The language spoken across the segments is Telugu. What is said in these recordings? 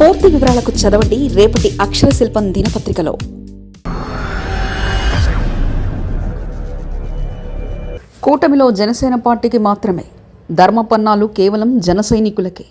పూర్తి వివరాలకు చదవండి రేపటి అక్షర శిల్పం దినపత్రికలో. కూటమిలో జనసేన పార్టీకి మాత్రమే. ధర్మపన్నాలు కేవలం జన సైనికులకే.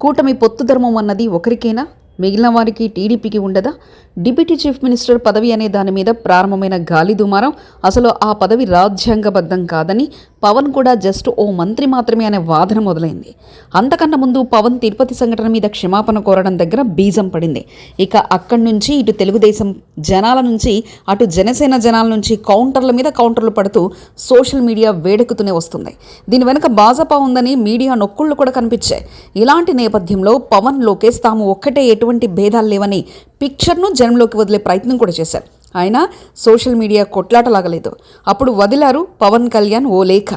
కూటమి పొత్తు ధర్మం అన్నది ఒకరికేనా? మిగిలిన వారికి టీడీపీకి ఉండదా? డిప్యూటీ చీఫ్ మినిస్టర్ పదవి అనే దాని మీద ప్రారంభమైన గాలి దుమారం అసలు ఆ పదవి రాజ్యాంగబద్ధం కాదని పవన్ కూడా జస్ట్ ఓ మంత్రి మాత్రమే అనే వాదన మొదలైంది. అంతకన్నా ముందు పవన్ తిరుపతి సంఘటన మీద క్షమాపణ కోరడం దగ్గర బీజం పడింది. ఇక అక్కడి నుంచి ఇటు తెలుగుదేశం జనాల నుంచి అటు జనసేన జనాల నుంచి కౌంటర్ల మీద కౌంటర్లు పడుతూ సోషల్ మీడియా వేడెక్కుతూనే వస్తుంది. దీని వెనుక భాజపా ఉందని మీడియా నొక్కుళ్ళు కూడా కనిపించాయి. ఇలాంటి నేపథ్యంలో పవన్ లోకేష్ తాము ఒక్కటే ఎటువంటి భేదాలు లేవని పిక్చర్ను జనంలోకి వదిలే ప్రయత్నం కూడా చేశారు. ఆయన సోషల్ మీడియా కొట్లాటలాగలేదు అప్పుడు వదిలారు పవన్ కళ్యాణ్ ఓ లేఖ.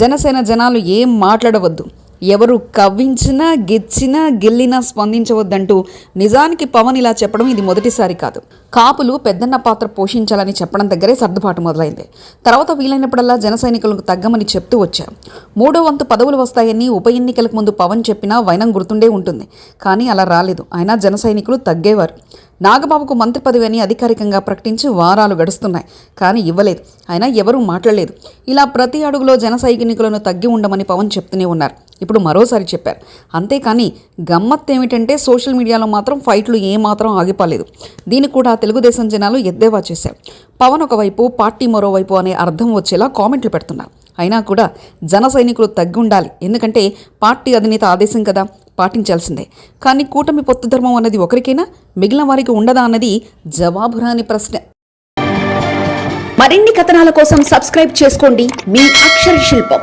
జనసేన జనాలు ఏం మాట్లాడవద్దు. ఎవరు కవ్వించినా గిచ్చినా గిల్లినా స్పందించవద్దంటూ నిజానికి పవన్ ఇలా చెప్పడం ఇది మొదటిసారి కాదు. కాపులు పెద్దన్న పాత్ర పోషించాలని చెప్పడం దగ్గరే సర్దుబాటు మొదలైంది. తర్వాత వీలైనప్పుడల్లా జన సైనికులకు తగ్గమని చెప్తూ వచ్చారు. మూడో వంతు పదవులు వస్తాయని ఉప ఎన్నికలకు ముందు పవన్ చెప్పినా వైనం గుర్తుండే ఉంటుంది. కానీ అలా రాలేదు. అయినా జన సైనికులు తగ్గేవారు. నాగబాబుకు మంత్రి పదవి అని అధికారికంగా ప్రకటించి వారాలు గడుస్తున్నాయి. కానీ ఇవ్వలేదు. అయినా ఎవరూ మాట్లాడలేదు. ఇలా ప్రతి అడుగులో జన సైనికులను తగ్గి ఉండమని పవన్ చెప్తూనే ఉన్నారు. ఇప్పుడు మరోసారి చెప్పారు. అంతేకాని గమ్మత్ ఏమిటంటే సోషల్ మీడియాలో మాత్రం ఫైట్లు ఏమాత్రం ఆగిపోలేదు దీన్ని కూడా తెలుగుదేశం జనాలు ఎద్దేవా చేశారు. పవన్ ఒకవైపు పార్టీ మరోవైపు అనే అర్థం వచ్చేలా కామెంట్లు పెడుతున్నారు. అయినా కూడా జన సైనికులు తగ్గి ఉండాలి ఎందుకంటే పార్టీ అధినేత ఆదేశం కదా పాటించాల్సిందే. కానీ కూటమి పొత్తు ధర్మం అన్నది ఒకరికైనా? మిగిలిన వారికి ఉండదా అన్నది జవాబు రాని ప్రశ్న. మరిన్ని కథనాల కోసం సబ్స్క్రైబ్ చేసుకోండి మీ అక్షర శిల్పం.